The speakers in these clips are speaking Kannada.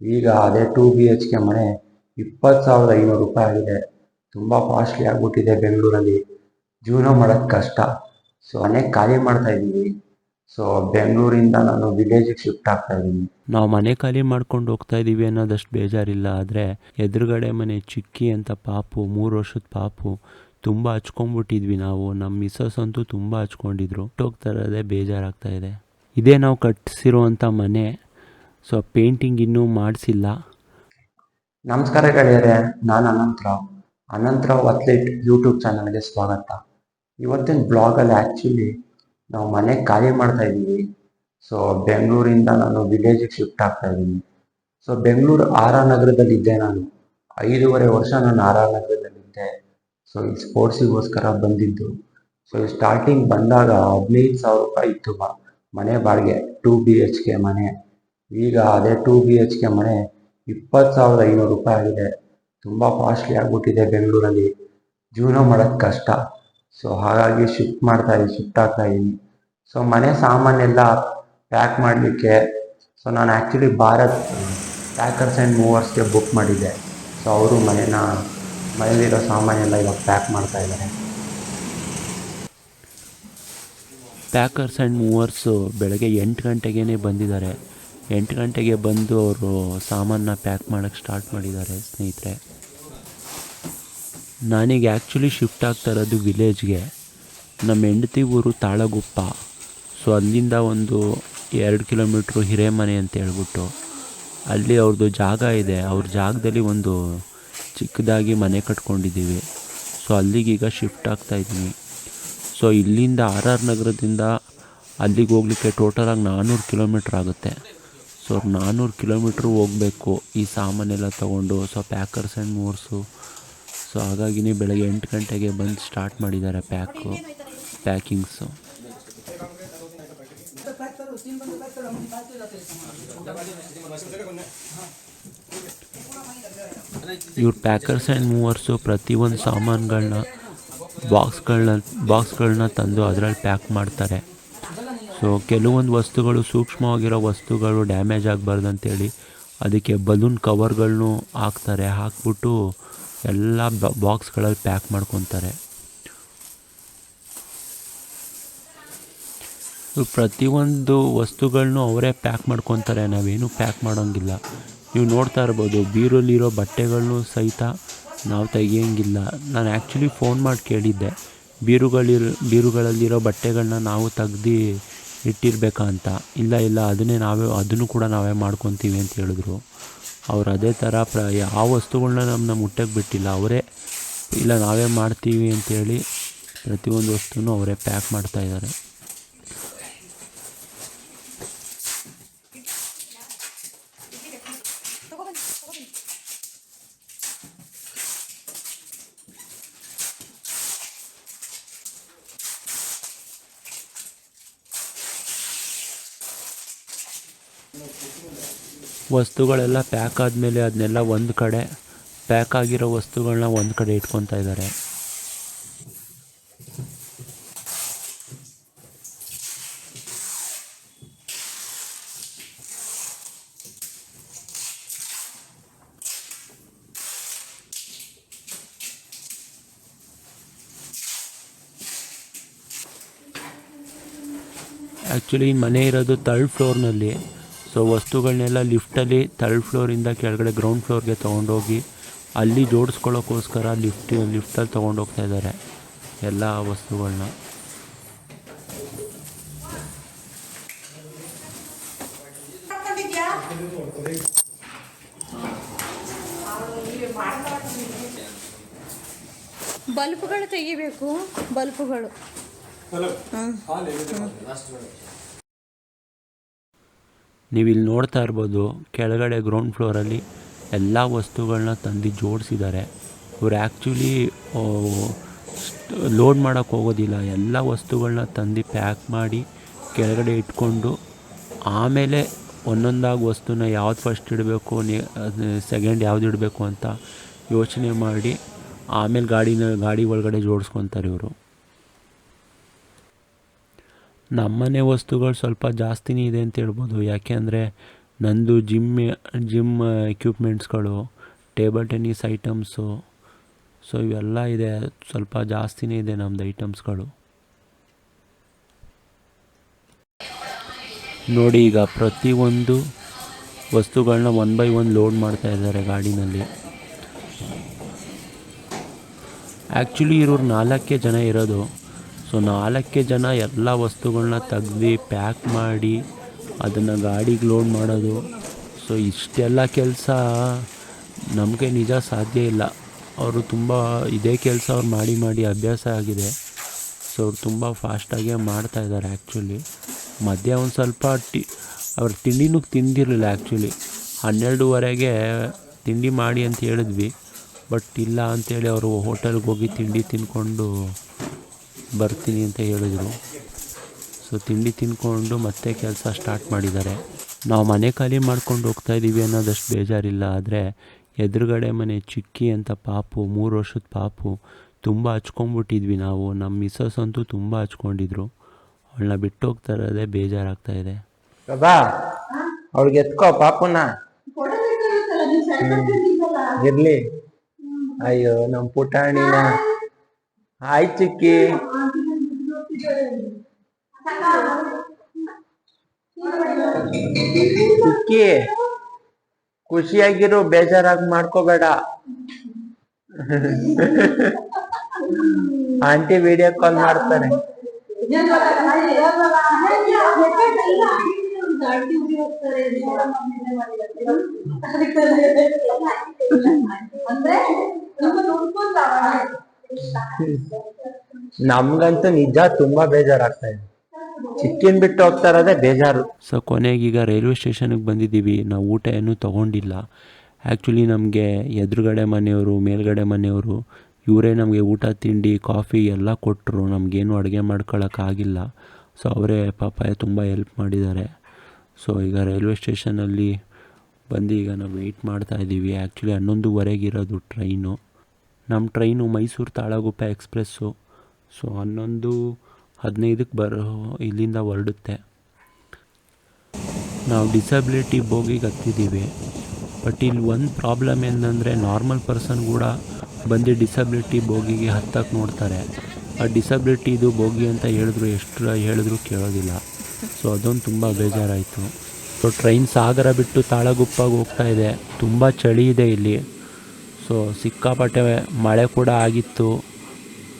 ಈಗ ಅದೇ ಟೂ ಬಿ ಎಚ್ ಕೆ ಮನೆ ಇಪ್ಪತ್ತು ಸಾವಿರದ ಐನೂರು ರೂಪಾಯಿ ಆಗಿದೆ. ತುಂಬ ಕಾಸ್ಟ್ಲಿ ಆಗಿಬಿಟ್ಟಿದೆ ಬೆಂಗಳೂರಲ್ಲಿ. ಜೀವನ ಮಾಡೋದು ಕಷ್ಟ. ಸೊ ಅನೇಕ ಖಾಲಿ ಮಾಡ್ತಾ ಇದ್ದೀವಿ. ಸೊ ಬೆಂಗಳೂರಿಂದ ನಾನು ವಿಲೇಜಿಗೆ ಶಿಫ್ಟ್ ಆಗ್ತಾ ಇದ್ದೀನಿ. ನಾವು ಮನೆ ಖಾಲಿ ಮಾಡ್ಕೊಂಡು ಹೋಗ್ತಾ ಇದ್ದೀವಿ ಅನ್ನೋದಷ್ಟು ಬೇಜಾರಿಲ್ಲ. ಆದರೆ ಎದುರುಗಡೆ ಮನೆ ಚಿಕ್ಕಿ ಅಂತ ಪಾಪು, ಮೂರು ವರ್ಷದ ಪಾಪು, ತುಂಬ ಹಚ್ಕೊಂಡ್ಬಿಟ್ಟಿದ್ವಿ ನಾವು. ನಮ್ಮ ಮಿಸ್ಸಸ್ ಅಂತೂ ತುಂಬ ಹಚ್ಕೊಂಡಿದ್ರು. ಹೋಗ್ತಾ ಇರೋದೇ ಬೇಜಾರಾಗ್ತಾ ಇದೆ. ಇದೇ ನಾವು ಕಟ್ಟಿಸಿರುವಂಥ ಮನೆ ಸೊ ಪೇಂಟಿಂಗ್ ಇನ್ನೂ ಮಾಡಿಸಿಲ್ಲ. ನಮಸ್ಕಾರ ಗೆಳೆಯರೆ, ನಾನು ಅನಂತರಾವ್ ಅನಂತರಾವ್ ಅಥ್ಲೀಟ್ ಯೂಟ್ಯೂಬ್ ಚಾನಲ್ಗೆ ಸ್ವಾಗತ. ಇವತ್ತಿನ ಬ್ಲಾಗಲ್ಲಿ ಆ್ಯಕ್ಚುಲಿ ನಾವು ಮನೆ ಖಾಲಿ ಮಾಡ್ತಾ ಇದ್ದೀವಿ. ಸೊ ಬೆಂಗಳೂರಿಂದ ನಾನು ವಿಲೇಜಿಗೆ ಶಿಫ್ಟ್ ಆಗ್ತಾ ಇದ್ದೀನಿ. ಸೊ ಬೆಂಗಳೂರು ಆರ್ ಆರ್ ನಗರದಲ್ಲಿದ್ದೆ ನಾನು. ಐದೂವರೆ ವರ್ಷ ನಾನು ಆರ್ ಆರ್ ನಗರದಲ್ಲಿದ್ದೆ ಸೊ ಇಲ್ಲಿ ಸ್ಪೋರ್ಟ್ಸಿಗೋಸ್ಕರ ಬಂದಿದ್ದು. ಸೊ ಸ್ಟಾರ್ಟಿಂಗ್ ಬಂದಾಗ ಹದಿನೈದು ಸಾವಿರ ರೂಪಾಯಿ ಇತ್ತು ಮನೆ ಬಾಡಿಗೆ ಟೂ ಬಿ ಎಚ್ ಕೆ ಮನೆ. ಈಗ ಅದೇ ಟೂ ಬಿ ಎಚ್ ಕೆ ಮನೆ ಇಪ್ಪತ್ತು ಸಾವಿರದ ಐನೂರು ರೂಪಾಯಿ ಆಗಿದೆ. ತುಂಬ ಕಾಸ್ಟ್ಲಿ ಆಗಿಬಿಟ್ಟಿದೆ ಬೆಂಗಳೂರಲ್ಲಿ. ಜೀವನ ಮಾಡೋದು ಕಷ್ಟ. ಸೊ ಹಾಗಾಗಿ ಶಿಫ್ಟ್ ಮಾಡ್ತಾ ಇದ್ದೀನಿ ಶಿಫ್ಟ್ ಆಗ್ತಾ ಇದ್ದೀನಿ ಸೊ ಮನೆ ಸಾಮಾನೆಲ್ಲ ಪ್ಯಾಕ್ ಮಾಡಲಿಕ್ಕೆ ಸೊ ನಾನು ಆ್ಯಕ್ಚುಲಿ ಭಾರತ್ ಪ್ಯಾಕರ್ಸ್ ಆ್ಯಂಡ್ ಮೂವರ್ಸ್ಗೆ ಬುಕ್ ಮಾಡಿದ್ದೆ. ಸೊ ಅವರು ಮನೇನ, ಮನೇಲಿರೋ ಸಾಮಾನೆಲ್ಲ ಇವಾಗ ಪ್ಯಾಕ್ ಮಾಡ್ತಾ ಇದ್ದಾರೆ ಪ್ಯಾಕರ್ಸ್ ಆ್ಯಂಡ್ ಮೂವರ್ಸು ಬೆಳಗ್ಗೆ ಎಂಟು ಗಂಟೆಗೇ ಬಂದಿದ್ದಾರೆ. ಎಂಟು ಗಂಟೆಗೆ ಬಂದು ಅವರು ಸಾಮಾನನ್ನ ಪ್ಯಾಕ್ ಮಾಡೋಕ್ಕೆ ಸ್ಟಾರ್ಟ್ ಮಾಡಿದ್ದಾರೆ, ಸ್ನೇಹಿತರೆ. ನಾನೀಗ ಆ್ಯಕ್ಚುಲಿ ಶಿಫ್ಟ್ ಆಗ್ತಾ ಇರೋದು ವಿಲೇಜ್ಗೆ ನಮ್ಮ ಹೆಂಡತಿ ಊರು ತಾಳಗುಪ್ಪ. ಸೊ ಅಲ್ಲಿಂದ ಒಂದು ಎರಡು ಕಿಲೋಮೀಟ್ರು ಹಿರೇಮನೆ ಅಂತ ಹೇಳ್ಬಿಟ್ಟು ಅಲ್ಲಿ ಅವ್ರದ್ದು ಜಾಗ ಇದೆ. ಅವ್ರ ಜಾಗದಲ್ಲಿ ಒಂದು ಚಿಕ್ಕದಾಗಿ ಮನೆ ಕಟ್ಕೊಂಡಿದ್ದೀವಿ. ಸೊ ಅಲ್ಲಿಗೀಗ ಶಿಫ್ಟ್ ಆಗ್ತಾ ಇದ್ದೀನಿ. ಸೊ ಇಲ್ಲಿಂದ ಆರ್ ಆರ್ ನಗರದಿಂದ ಅಲ್ಲಿಗೆ ಹೋಗ್ಲಿಕ್ಕೆ ಟೋಟಲಾಗಿ ನಾನ್ನೂರು ಕಿಲೋಮೀಟ್ರ್ ಆಗುತ್ತೆ. ಸೊ ನಾನ್ನೂರು ಕಿಲೋಮೀಟ್ರ್ ಹೋಗಬೇಕು. ಈ ಸಾಮಾನೆಲ್ಲ ತೊಗೊಂಡು so packers and movers so ಹಾಗಾಗಿನೇ ಬೆಳಗ್ಗೆ ಎಂಟು ಗಂಟೆಗೆ ಬಂದು ಸ್ಟಾರ್ಟ್ ಮಾಡಿದ್ದಾರೆ ಪ್ಯಾಕು ಪ್ಯಾಕಿಂಗ್ಸು ಇವ್ರು ಪ್ಯಾಕರ್ಸ್ ಆ್ಯಂಡ್ ಮೂವರ್ಸು ಪ್ರತಿಯೊಂದು ಸಾಮಾನುಗಳನ್ನ ಬಾಕ್ಸ್ಗಳನ್ನ ಬಾಕ್ಸ್ಗಳನ್ನ ತಂದು ಅದರಲ್ಲಿ ಪ್ಯಾಕ್ ಮಾಡ್ತಾರೆ. ಸೊ ಕೆಲವೊಂದು ವಸ್ತುಗಳು ಸೂಕ್ಷ್ಮವಾಗಿರೋ ವಸ್ತುಗಳು ಡ್ಯಾಮೇಜ್ ಆಗಬಾರ್ದು ಅಂತೇಳಿ ಅದಕ್ಕೆ ಬಲೂನ್ ಕವರ್ಗಳನ್ನೂ ಹಾಕ್ತಾರೆ. ಹಾಕ್ಬಿಟ್ಟು ಎಲ್ಲ ಬಾಕ್ಸ್ಗಳಲ್ಲಿ ಪ್ಯಾಕ್ ಮಾಡ್ಕೊತಾರೆ. ಪ್ರತಿಯೊಂದು ವಸ್ತುಗಳನ್ನೂ ಅವರೇ ಪ್ಯಾಕ್ ಮಾಡ್ಕೊತಾರೆ. ನಾವೇನು ಪ್ಯಾಕ್ ಮಾಡೋಂಗಿಲ್ಲ. ನೀವು ನೋಡ್ತಾ ಇರ್ಬೋದು, ಬೀರಲ್ಲಿರೋ ಬಟ್ಟೆಗಳನ್ನೂ ಸಹಿತ ನಾವು ತೆಗಿಯೋಂಗಿಲ್ಲ. ನಾನು ಆ್ಯಕ್ಚುಲಿ ಫೋನ್ ಮಾಡಿ ಕೇಳಿದ್ದೆ. ಬೀರುಗಳಿರೋ, ಬೀರುಗಳಲ್ಲಿರೋ ಬಟ್ಟೆಗಳನ್ನ ನಾವು ತೆಗ್ದು ಇಟ್ಟಿರ್ಬೇಕಾ ಅಂತ ಇಲ್ಲ ಇಲ್ಲ, ಅದನ್ನೇ ನಾವೇ, ಅದನ್ನು ಕೂಡ ನಾವೇ ಮಾಡ್ಕೊತೀವಿ ಅಂತ ಹೇಳಿದ್ರು. ಅವ್ರು ಅದೇ ಥರ ಪ್ರ, ಯಾವ ವಸ್ತುಗಳನ್ನ ನಮ್ಮನ್ನ ಮುಟ್ಟಕ್ಕೆ ಬಿಟ್ಟಿಲ್ಲ. ಅವರೇ, ಇಲ್ಲ, ನಾವೇ ಮಾಡ್ತೀವಿ ಅಂತೇಳಿ ಪ್ರತಿಯೊಂದು ವಸ್ತುನೂ ಅವರೇ ಪ್ಯಾಕ್ ಮಾಡ್ತಾ ವಸ್ತುಗಳೆಲ್ಲ ಪ್ಯಾಕ್ ಆದಮೇಲೆ ಅದನ್ನೆಲ್ಲ ಒಂದು ಕಡೆ ಪ್ಯಾಕ್ ಆಗಿರೋ ವಸ್ತುಗಳನ್ನ ಒಂದು ಕಡೆ ಇಟ್ಕೊತಾ ಇದ್ದಾರೆ ಆ್ಯಕ್ಚುಲಿ ಮನೆ ಇರೋದು ತರ್ಡ್ ಫ್ಲೋರ್ನಲ್ಲಿ ಸೊ ವಸ್ತುಗಳನ್ನೆಲ್ಲ ಲಿಫ್ಟಲ್ಲಿ ತರ್ಡ್ ಫ್ಲೋರಿಂದ ಕೆಳಗಡೆ ಗ್ರೌಂಡ್ ಫ್ಲೋರ್ಗೆ ತೊಗೊಂಡೋಗಿ ಅಲ್ಲಿ ಜೋಡಿಸ್ಕೊಳ್ಳೋಕ್ಕೋಸ್ಕರ ಲಿಫ್ಟ್ ಲಿಫ್ಟಲ್ಲಿ ತೊಗೊಂಡೋಗ್ತಾ ಇದ್ದಾರೆ ಎಲ್ಲ ವಸ್ತುಗಳನ್ನ ಬಲ್ಪ್ಗಳು ತೆಗಿಬೇಕು ಬಲ್ಪ್ಗಳು. ನೀವು ಇಲ್ಲಿ ನೋಡ್ತಾ ಇರ್ಬೋದು, ಕೆಳಗಡೆ ಗ್ರೌಂಡ್ ಫ್ಲೋರಲ್ಲಿ ಎಲ್ಲ ವಸ್ತುಗಳನ್ನ ತಂದು ಜೋಡಿಸಿದ್ದಾರೆ. ಇವರು ಆ್ಯಕ್ಚುಲಿ ಲೋಡ್ ಮಾಡೋಕ್ಕೆ ಹೋಗೋದಿಲ್ಲ. ಎಲ್ಲ ವಸ್ತುಗಳನ್ನ ತಂದು ಪ್ಯಾಕ್ ಮಾಡಿ ಕೆಳಗಡೆ ಇಟ್ಕೊಂಡು, ಆಮೇಲೆ ಒಂದೊಂದಾಗಿ ವಸ್ತುನ ಯಾವ್ದು ಫಸ್ಟ್ ಇಡಬೇಕು ಸೆಕೆಂಡ್ ಯಾವ್ದು ಇಡಬೇಕು ಅಂತ ಯೋಚನೆ ಮಾಡಿ, ಆಮೇಲೆ ಗಾಡಿನ, ಗಾಡಿ ಒಳಗಡೆ ಜೋಡಿಸ್ಕೊತಾರೆ ಇವರು. ನಮ್ಮನೆ ವಸ್ತುಗಳು ಸ್ವಲ್ಪ ಜಾಸ್ತಿನೇ ಇದೆ ಅಂತ ಹೇಳ್ಬೋದು. ಯಾಕೆ ಅಂದರೆ ನಂದು ಜಿಮ್ ಜಿಮ್ ಎಕ್ವಿಪ್ಮೆಂಟ್ಸ್ಗಳು ಟೇಬಲ್ ಟೆನ್ನಿಸ್ ಐಟಮ್ಸು ಸೊ ಇವೆಲ್ಲ ಇದೆ. ಸ್ವಲ್ಪ ಜಾಸ್ತಿನೇ ಇದೆ ನಮ್ಮದು ಐಟಮ್ಸ್ಗಳು ನೋಡಿ ಈಗ ಪ್ರತಿಯೊಂದು ವಸ್ತುಗಳನ್ನ ಒನ್ ಬೈ ಒನ್ ಲೋಡ್ ಮಾಡ್ತಾ ಇದ್ದಾರೆ ಗಾಡಿನಲ್ಲಿ. ಆ್ಯಕ್ಚುಲಿ ಇರೋರು ನಾಲ್ಕೇ ಜನ ಇರೋದು. ಸೊ ನಾಲ್ಕೇ ಜನ ಎಲ್ಲ ವಸ್ತುಗಳನ್ನ ತೆಗ್ದು ಪ್ಯಾಕ್ ಮಾಡಿ ಅದನ್ನು ಗಾಡಿಗೆ ಲೋಡ್ ಮಾಡೋದು. ಸೊ ಇಷ್ಟೆಲ್ಲ ಕೆಲಸ ನಮಗೆ ನಿಜ ಸಾಧ್ಯ ಇಲ್ಲ. ಅವರು ತುಂಬ ಇದೇ ಕೆಲಸ ಅವ್ರು ಮಾಡಿ ಮಾಡಿ ಅಭ್ಯಾಸ ಆಗಿದೆ. ಸೊ ಅವ್ರು ತುಂಬ ಫಾಸ್ಟಾಗೇ ಮಾಡ್ತಾ ಇದ್ದಾರೆ ಆ್ಯಕ್ಚುಲಿ ಮಧ್ಯ ಒಂದು ಸ್ವಲ್ಪ ಟಿ, ಅವ್ರು ತಿಂಡಿನೂ ತಿಂದಿರಲಿಲ್ಲ ಆ್ಯಕ್ಚುಲಿ ಹನ್ನೆರಡುವರೆಗೆ ತಿಂಡಿ ಮಾಡಿ ಅಂತ ಹೇಳಿದ್ವಿ. ಬಟ್ ಇಲ್ಲ ಅಂತೇಳಿ ಅವರು ಹೋಟೆಲ್ಗೆ ಹೋಗಿ ತಿಂಡಿ ತಿಂದ್ಕೊಂಡು ಬರ್ತೀನಿ ಅಂತ ಹೇಳಿದರು. ಸೊ ತಿಂಡಿ ತಿಂದ್ಕೊಂಡು ಮತ್ತೆ ಕೆಲಸ ಸ್ಟಾರ್ಟ್ ಮಾಡಿದ್ದಾರೆ. ನಾವು ಮನೆ ಖಾಲಿ ಮಾಡ್ಕೊಂಡು ಹೋಗ್ತಾ ಇದ್ದೀವಿ ಅನ್ನೋದಷ್ಟು ಬೇಜಾರಿಲ್ಲ. ಆದರೆ ಎದುರುಗಡೆ ಮನೆ ಚಿಕ್ಕಿ ಅಂತ ಪಾಪು ಮೂರು ವರ್ಷದ ಪಾಪು ತುಂಬ ಹಚ್ಕೊಂಡ್ಬಿಟ್ಟಿದ್ವಿ ನಾವು. ನಮ್ಮ ಮಿಸ್ಸಸ್ ಅಂತೂ ತುಂಬ ಹಚ್ಕೊಂಡಿದ್ರು. ಅವಳನ್ನ ಬಿಟ್ಟು ಹೋಗ್ತಾ ಇರೋದೇ ಬೇಜಾರಾಗ್ತಾ ಇದೆ. ಅವ್ಳಿಗೆ ಅವಳಿಗೆ ಎತ್ಕೋ ಪಾಪುನ. ಇರ್ಲಿ. ಅಯ್ಯೋ ನಮ್ಮ ಪುಟಾಣಿನ. ಹಾಯ್ ಚಿಕ್ಕಿ ಚಿಕ್ಕಿ ಖುಷಿಯಾಗಿರು ಬೇಜಾರಾಗಿ ಮಾಡ್ಕೋಬೇಡ ಆಂಟಿ ವಿಡಿಯೋ ಕಾಲ್ ಮಾಡ್ತಾರೆ ನಮ್ಗಂತೂ ನಿಜ ತುಂಬಾ ಬೇಜಾರಾಗ್ತಾ ಇದೆ. ಚಿಕ್ಕಿನ್ ಬಿಟ್ಟು ಹೋಗ್ತಾ ಇರೋದೇ ಬೇಜಾರು. ಸೊ ಈಗ ರೈಲ್ವೆ ಸ್ಟೇಷನ್ಗೆ ಬಂದಿದ್ದೀವಿ. ನಾವು ಊಟ ಏನೂ ತಗೊಂಡಿಲ್ಲ. ಆ್ಯಕ್ಚುಲಿ ನಮಗೆ ಎದುರುಗಡೆ ಮನೆಯವರು, ಮೇಲ್ಗಡೆ ಮನೆಯವರು, ಇವರೇ ನಮಗೆ ಊಟ, ತಿಂಡಿ, ಕಾಫಿ ಎಲ್ಲ ಕೊಟ್ಟರು ನಮಗೇನು ಅಡುಗೆ ಮಾಡ್ಕೊಳ್ಳೋಕ್ಕಾಗಿಲ್ಲ ಸೊ ಅವರೇ ಪಾಪ ತುಂಬ ಹೆಲ್ಪ್ ಮಾಡಿದ್ದಾರೆ. ಸೊ ಈಗ ರೈಲ್ವೆ ಸ್ಟೇಷನಲ್ಲಿ ಬಂದು ಈಗ ನಾವು ವೆಯ್ಟ್ ಮಾಡ್ತಾ ಇದ್ದೀವಿ. ಆ್ಯಕ್ಚುಲಿ ಹನ್ನೊಂದುವರೆಗಿರೋದು ಟ್ರೈನು ನಮ್ಮ train Mysuru Talaguppa express. So ಹನ್ನೊಂದು ಹದಿನೈದಕ್ಕೆ ಬರೋ, ಇಲ್ಲಿಂದ ಹೊರಡುತ್ತೆ. ನಾವು ಡಿಸಬಿಲಿಟಿ ಬೋಗಿಗೆ ಹತ್ತಿದ್ದೀವಿ ಬಟ್ ಇಲ್ಲಿ ಒಂದು ಪ್ರಾಬ್ಲಮ್ ಏನಂದರೆ ನಾರ್ಮಲ್ ಪರ್ಸನ್ ಕೂಡ ಬಂದು ಡಿಸಬಿಲಿಟಿ ಬೋಗಿಗೆ ಹತ್ತಕ್ಕೆ ನೋಡ್ತಾರೆ. ಆ ಡಿಸಬಿಲಿಟಿ ಇದು ಬೋಗಿ ಅಂತ ಹೇಳಿದ್ರು ಎಷ್ಟು ಹೇಳಿದ್ರು ಕೇಳೋದಿಲ್ಲ. ಸೊ ಅದೊಂದು ತುಂಬ ಬೇಜಾರಾಯಿತು. ಸೊ ಟ್ರೈನ್ ಸಾಗರ ಬಿಟ್ಟು ತಾಳಗುಪ್ಪಗೆ ಹೋಗ್ತಾ ಇದೆ. ತುಂಬ ಚಳಿ ಇದೆ ಇಲ್ಲಿ. ಸೊ ಸಿಕ್ಕಾಪಟ್ಟೆ ಮಳೆ ಕೂಡ ಆಗಿತ್ತು.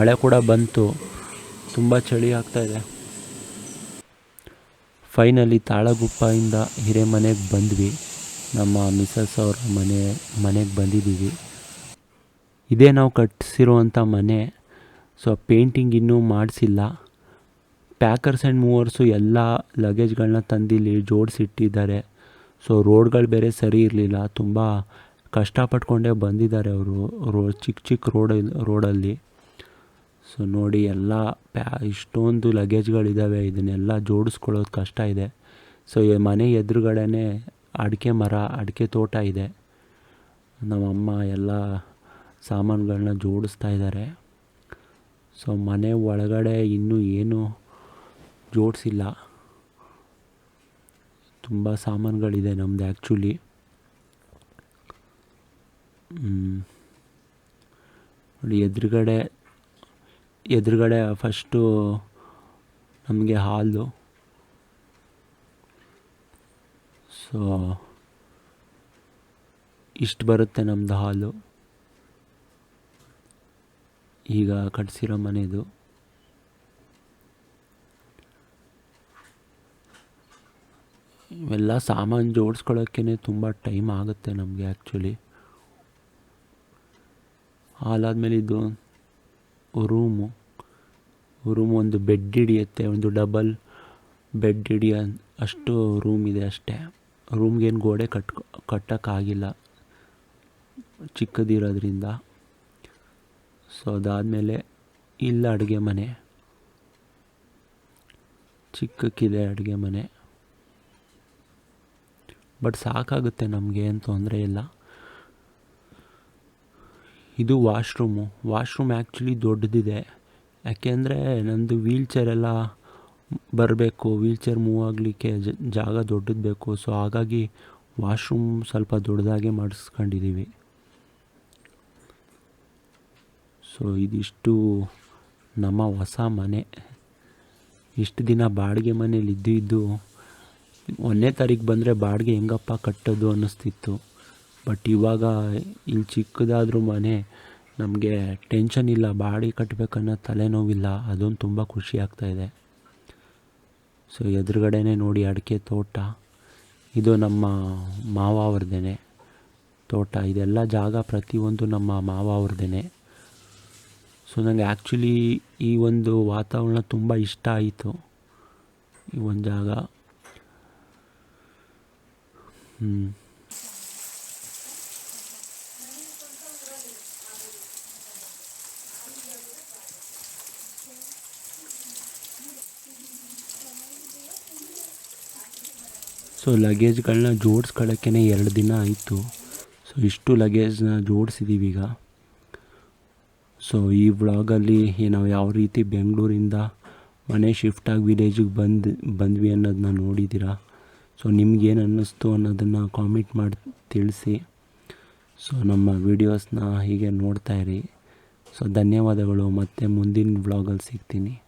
ಮಳೆ ಕೂಡ ಬಂತು. ತುಂಬ ಚಳಿ ಆಗ್ತಾ ಇದೆ. ಫೈನಲಿ ತಾಳಗುಪ್ಪದಿಂದ ಹಿರೇಮನೆಗೆ ಬಂದ್ವಿ. ನಮ್ಮ ಮಿಸಸ್ ಅವರ ಮನೆ, ಮನೆಗೆ ಬಂದಿದ್ದೀವಿ. ಇದೇ ನಾವು ಕಟ್ಟಿಸಿರುವಂಥ ಮನೆ. ಸೊ ಪೇಂಟಿಂಗ್ ಇನ್ನೂ ಮಾಡಿಸಿಲ್ಲ. ಪ್ಯಾಕರ್ಸ್ ಆ್ಯಂಡ್ ಮೂವರ್ಸು ಎಲ್ಲ ಲಗೇಜ್ಗಳನ್ನ ತಂದಿಲ್ಲಿ ಜೋಡಿಸಿಟ್ಟಿದ್ದಾರೆ. ಸೊ ರೋಡ್ಗಳು ಬೇರೆ ಸರಿ ಇರಲಿಲ್ಲ. ತುಂಬ ಕಷ್ಟಪಟ್ಕೊಂಡೇ ಬಂದಿದ್ದಾರೆ ಅವರು ರೋ ಚಿಕ್ಕ ಚಿಕ್ಕ ರೋಡ್ ರೋಡಲ್ಲಿ. ಸೊ ನೋಡಿ ಎಲ್ಲ ಪ್ಯಾ, ಇಷ್ಟೊಂದು ಲಗೇಜ್ಗಳಿದ್ದಾವೆ ಇದನ್ನೆಲ್ಲ ಜೋಡಿಸ್ಕೊಳ್ಳೋದು ಕಷ್ಟ ಇದೆ. ಸೊ ಮನೆ ಎದುರುಗಡೆನೇ ಅಡಿಕೆ ಮರ, ಅಡಿಕೆ ತೋಟ ಇದೆ. ನಮ್ಮಮ್ಮ ಎಲ್ಲ ಸಾಮಾನುಗಳನ್ನ ಜೋಡಿಸ್ತಾ ಇದ್ದಾರೆ. ಸೊ ಮನೆ ಒಳಗಡೆ ಇನ್ನೂ ಏನು ಜೋಡಿಸಿಲ್ಲ. ತುಂಬ ಸಾಮಾನುಗಳಿದೆ ನಮ್ಮದು ಆ್ಯಕ್ಚುಲಿ ನೋಡಿ, ಎದುರುಗಡೆ ಎದುರುಗಡೆ ಫಸ್ಟು ನಮಗೆ ಹಾಲು ಸೊ ಇಷ್ಟು ಬರುತ್ತೆ ನಮ್ಮದು ಹಾಲು ಈಗ ಕಟ್ಸಿರೋ ಮನೆದು. ಇವೆಲ್ಲ ಸಾಮಾನು ಜೋಡಿಸ್ಕೊಳ್ಳೋಕ್ಕೇ ತುಂಬ ಟೈಮ್ ಆಗುತ್ತೆ ನಮಗೆ ಆ್ಯಕ್ಚುಲಿ ಹಾಲಾದ್ಮೇಲೆ ಇದು ರೂಮು. ರೂಮ್ ಒಂದು ಬೆಡ್ ಹಿಡಿಯುತ್ತೆ, ಒಂದು ಡಬಲ್ ಬೆಡ್ ಹಿಡಿಯ ಅಷ್ಟು ರೂಮ್ ಇದೆ ಅಷ್ಟೇ. ರೂಮ್ಗೇನು ಗೋಡೆ ಕಟ್ ಕಟ್ಟೋಕ್ಕಾಗಿಲ್ಲ. ಚಿಕ್ಕದಿರೋದ್ರಿಂದ. ಸೊ ಅದಾದಮೇಲೆ ಇಲ್ಲ ಅಡುಗೆ ಮನೆ. ಚಿಕ್ಕಕ್ಕಿದೆ ಅಡುಗೆ ಮನೆ. ಬಟ್ ಸಾಕಾಗುತ್ತೆ ನಮಗೆ ಏನು ತೊಂದರೆ ಇಲ್ಲ. ಇದು ವಾಶ್ರೂಮು. ವಾಶ್ರೂಮ್ ಆ್ಯಕ್ಚುಲಿ ದೊಡ್ಡದಿದೆ. ಯಾಕೆಂದರೆ ನಂದು ವೀಲ್ ಚೇರೆಲ್ಲ ಬರಬೇಕು. ವೀಲ್ಚೇರ್ ಮೂವ್ ಆಗಲಿಕ್ಕೆ ಜಾಗ ದೊಡ್ಡದು ಬೇಕು ಸೊ ಹಾಗಾಗಿ ವಾಶ್ರೂಮ್ ಸ್ವಲ್ಪ ದೊಡ್ಡದಾಗೆ ಮಾಡಿಸ್ಕೊಂಡಿದ್ದೀವಿ ಸೊ ಇದಿಷ್ಟು ನಮ್ಮ ಹೊಸ ಮನೆ. ಇಷ್ಟು ದಿನ ಬಾಡಿಗೆ ಮನೇಲಿ ಇದ್ದು ಇದ್ದು ಒಂದನೇ ತಾರೀಕು ಬಂದರೆ ಬಾಡಿಗೆ ಹೆಂಗಪ್ಪ ಕಟ್ಟೋದು ಅನ್ನಿಸ್ತಿತ್ತು. ಬಟ್ ಇವಾಗ ಇಲ್ಲಿ ಚಿಕ್ಕದಾದ್ರೂ ಮನೆ ನಮಗೆ ಟೆನ್ಷನ್ ಇಲ್ಲ, ಬಾಡಿ ಕಟ್ಟಬೇಕನ್ನೋ ತಲೆನೋವಿಲ್ಲ, ಅದೊಂದು ತುಂಬ ಖುಷಿ ಆಗ್ತಾಯಿದೆ ಸೊ ಎದುರುಗಡೆನೇ ನೋಡಿ ಅಡಿಕೆ ತೋಟ, ಇದು ನಮ್ಮ ಮಾವ ಅವ್ರದ್ದೇನೆ ತೋಟ. ಇದೆಲ್ಲ ಜಾಗ ಪ್ರತಿಯೊಂದು ನಮ್ಮ ಮಾವ ಅವ್ರದ್ದೇ ಸೊ ನನಗೆ ಆ್ಯಕ್ಚುಲಿ ಈ ಒಂದು ವಾತಾವರಣ ತುಂಬ ಇಷ್ಟ ಆಯಿತು, ಈ ಒಂದು ಜಾಗ. ಹ್ಞೂ ಸೊ ಲಗೇಜ್ಗಳನ್ನ ಜೋಡಿಸ್ಕೊಳ್ಳೋಕ್ಕೇ ಎರಡು ದಿನ ಆಯಿತು. ಸೊ ಇಷ್ಟು ಲಗೇಜ್ನ ಜೋಡಿಸಿದ್ದೀವಿ ಈಗ. ಸೊ ಈ ವ್ಲಾಗಲ್ಲಿ ನಾವು ಯಾವ ರೀತಿ ಬೆಂಗಳೂರಿಂದ ಮನೆ ಶಿಫ್ಟಾಗಿ ವಿಲೇಜಿಗೆ ಬಂದು, ಬಂದ್ವಿ ಅನ್ನೋದನ್ನ ನೋಡಿದ್ದೀರಾ ಸೊ ನಿಮ್ಗೇನು ಅನ್ನಿಸ್ತು ಅನ್ನೋದನ್ನು ಕಾಮೆಂಟ್ ಮಾಡಿ ತಿಳಿಸಿ. ಸೊ ನಮ್ಮ ವೀಡಿಯೋಸ್ನ ಹೀಗೆ ನೋಡ್ತಾಯಿರಿ ಸೊ ಧನ್ಯವಾದಗಳು. ಮತ್ತೆ ಮುಂದಿನ ವ್ಲಾಗಲ್ಲಿ ಸಿಗ್ತೀನಿ.